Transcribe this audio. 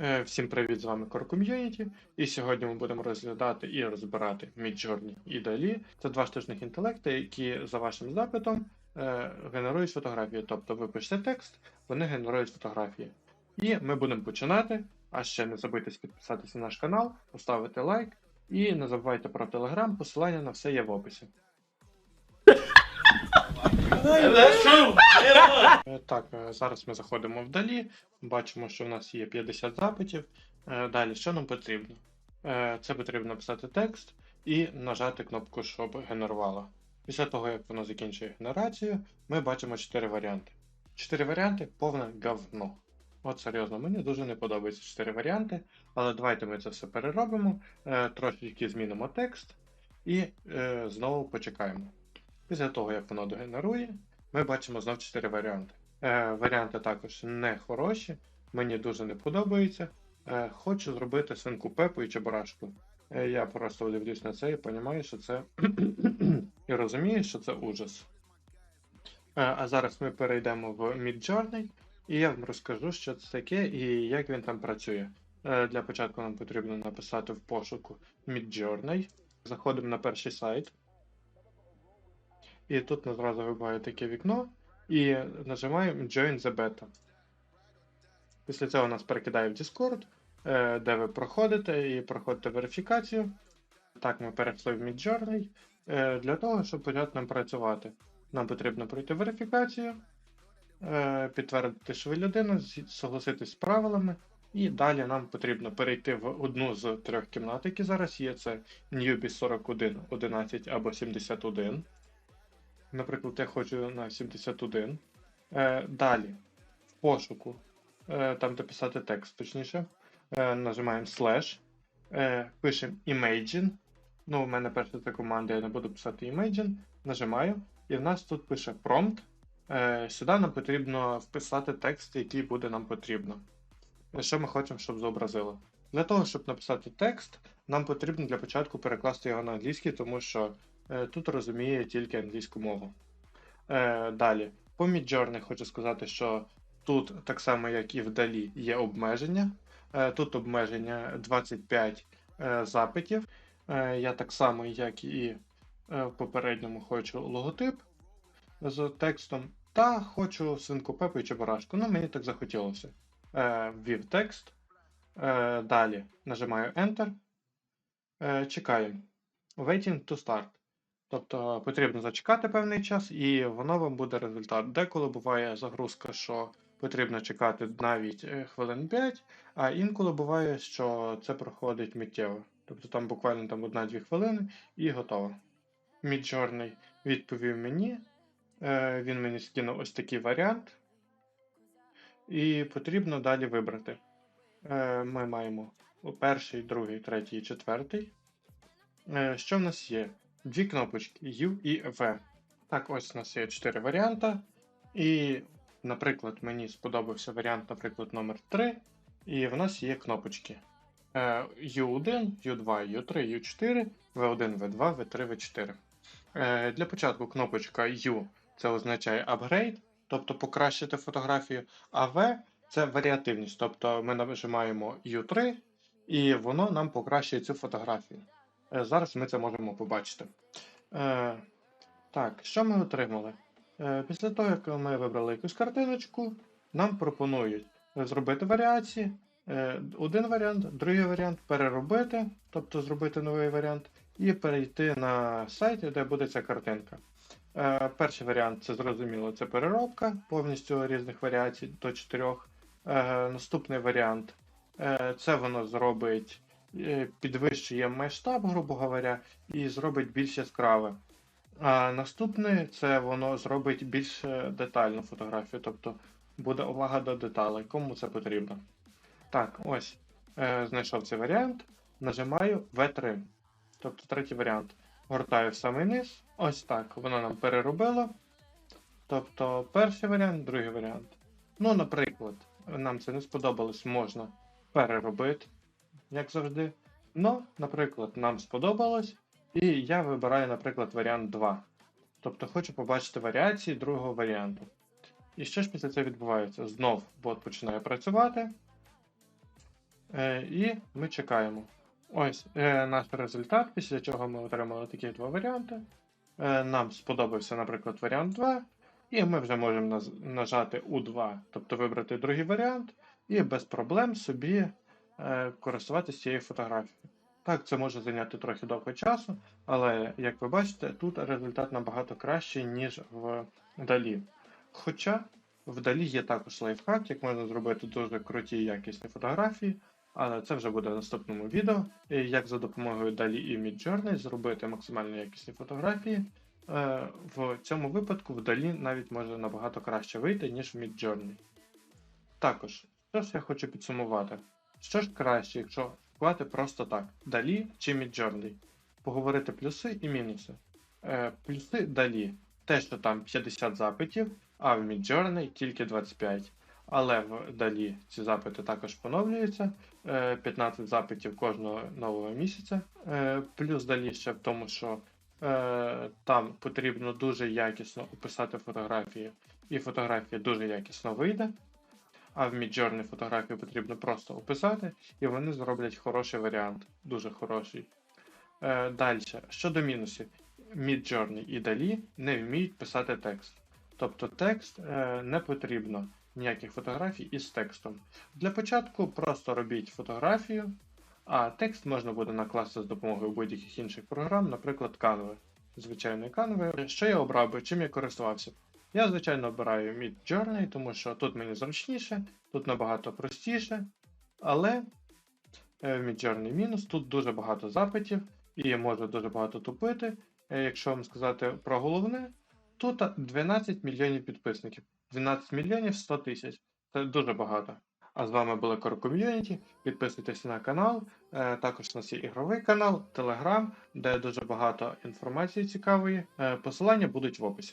Е, Всім привіт, з вами Core Community. І сьогодні ми будемо розглядати і розбирати Midjourney і DALL-E. Це два штучних інтелекти, які за вашим запитом е, генерують фотографії. Тобто ви пишете текст, вони генерують фотографії. І ми будемо починати. А ще не забудьте підписатися на наш канал, поставити лайк і не забувайте про телеграм, посилання на все є в описі. Е, Так, е, зараз ми заходимо в далі. Бачимо, що в нас є 50 запитів. Е, Далі, що нам потрібно? Е, Це потрібно написати текст і нажати кнопку, щоб генерувало. Після того, як воно закінчує генерацію, ми бачимо 4 варіанти. 4 варіанти повне говно. От серйозно, мені дуже не подобаються 4 варіанти, але давайте ми це все переробимо, трошечки змінимо текст і знову почекаємо. Після того, як воно догенерує, ми бачимо знов 4 варіанти. Е, варіанти також не хороші, мені дуже не подобається. Е, хочу зробити свинку Пепу і Чебурашку. Е, я просто дивлюсь на це і розумію, що це і розумію, що це ужас. Е, а зараз ми перейдемо в Midjourney, і я вам розкажу, що це таке і як він там працює. Е, для початку нам потрібно написати в пошуку Midjourney. Заходимо на перший сайт. І тут нас зразу вибиває таке вікно. І нажимаємо Join the Beta. Після цього нас перекидає в Discord, е, де ви проходите і проходите верифікацію. Так, ми перейшли в Midjourney. Е, Для того, щоб почати нам працювати, нам потрібно пройти верифікацію, е, підтвердити, що ви людина, согласитись з правилами. І далі нам потрібно перейти в одну з трьох кімнат, які зараз є. Це Newbie 41, 11 або 71. Наприклад, я хочу на 71. Е, далі, в пошуку, е, там де писати текст, точніше, е, нажимаємо е, пишемо Imagine. Ну, у мене перша це команда, я не буду писати Imagine. Нажимаю, і в нас тут пише prompt. Е, сюди нам потрібно вписати текст, який буде нам потрібно. Е, Що ми хочемо, щоб зобразило. Для того, щоб написати текст, нам потрібно для початку перекласти його на англійський, тому що Тут розуміє тільки англійську мову. Е, Далі, по Midjourney хочу сказати, що тут, так само як і вдалі, є обмеження. Е, Тут обмеження 25 е, запитів. Е, Я так само, як і е, в попередньому, хочу логотип з текстом. Та хочу свинку Пепу і Чебурашку. Ну, мені так захотілося. Е, Ввів текст. Е, Далі нажимаю Enter. Е, Чекаємо. Waiting to start. Тобто потрібно зачекати певний час, і воно вам буде результат. Деколи буває загрузка, що потрібно чекати навіть е, хвилин 5, а інколи буває, що це проходить миттєво. Тобто там буквально там 1-2 хвилини і готово. Midjourney відповів мені. Е, Він мені скинув ось такий варіант. І потрібно далі вибрати. Е, Ми маємо перший, другий, третій, четвертий. Що в нас є? Дві кнопочки U і V. Так, ось у нас є чотири варіанти. І, наприклад, мені сподобався варіант, наприклад, номер 3. І в нас є кнопочки Е, U1, U2, U3, U4, V1, V2, V3, V4. Е, Для початку кнопочка U це означає upgrade, тобто покращити фотографію, а V це варіативність, тобто ми нажимаємо U3, і воно нам покращує цю фотографію. Е, Зараз ми це можемо побачити. Е, так, що ми отримали? Е, після того, як ми вибрали якусь картиночку, нам пропонують зробити варіації. Один варіант, другий варіант переробити, тобто зробити новий варіант, і перейти на сайт, де буде ця картинка. Перший варіант це зрозуміло, це переробка повністю різних варіацій до чотирьох. Наступний варіант це воно зробить підвищує масштаб, грубо говоря, і зробить більш яскраве. А наступне це воно зробить більш е, детальну фотографію, тобто буде увага до деталей, кому це потрібно. Так, ось. Е, знайшов цей варіант. Нажимаю V3. Тобто третій варіант. Гортаю в самий низ. Ось так. Воно нам переробило. Тобто перший варіант, другий варіант. Ну, наприклад, нам це не сподобалось, можна переробити як завжди. Ну, наприклад, нам сподобалось, і я вибираю, наприклад, варіант 2. Тобто хочу побачити варіації другого варіанту. І що ж після цього відбувається? Знов бот починає працювати. Е, і ми чекаємо. Ось е, наш результат, після чого ми отримали такі два варіанти. Е, нам сподобався, наприклад, варіант 2, і ми вже можемо нажати U2, тобто вибрати другий варіант, і без проблем собі користуватися цією фотографією. Так, це може зайняти трохи довго часу, але як ви бачите, тут результат набагато кращий, ніж в далі. Хоча в далі є також лайфхак, як можна зробити дуже круті і якісні фотографії, але це вже буде в наступному відео. Як за допомогою далі і Midjourney зробити максимально якісні фотографії. Е, В цьому випадку вдалі навіть може набагато краще вийти, ніж в Midjourney. Також, що ж я хочу підсумувати? Що ж краще, якщо вклати просто так: далі чи Midjourney? Поговорити плюси і мінуси. Е, Плюси далі. Те, що там 50 запитів, а в Midjourney тільки 25. Але в далі ці запити також поновлюються. е, 15 запитів кожного нового місяця. Е, Плюс далі ще в тому, що е, там потрібно дуже якісно описати фотографію, і фотографія дуже якісно вийде. А в Midjourney фотографію потрібно просто описати, і вони зроблять хороший варіант, дуже хороший. Е, Далі, щодо мінусів, Midjourney і Dali не вміють писати текст. Тобто текст е, не потрібно ніяких фотографій із текстом. Для початку просто робіть фотографію, а текст можна буде накласти з допомогою будь-яких інших програм, наприклад, Canva. Звичайної Canva. Що я обрав би, чим я користувався? Я, звичайно, обираю Midjourney, тому що тут мені зручніше, тут набагато простіше, але е, в Midjourney мінус, тут дуже багато запитів і може дуже багато тупити. Е, Якщо вам сказати про головне, тут 12 мільйонів підписників. 12 мільйонів 100 тисяч. Це дуже багато. А з вами була Core Community. Підписуйтесь на канал. Е, Також у нас є ігровий канал, Telegram, де дуже багато інформації цікавої. Е, Посилання будуть в описі.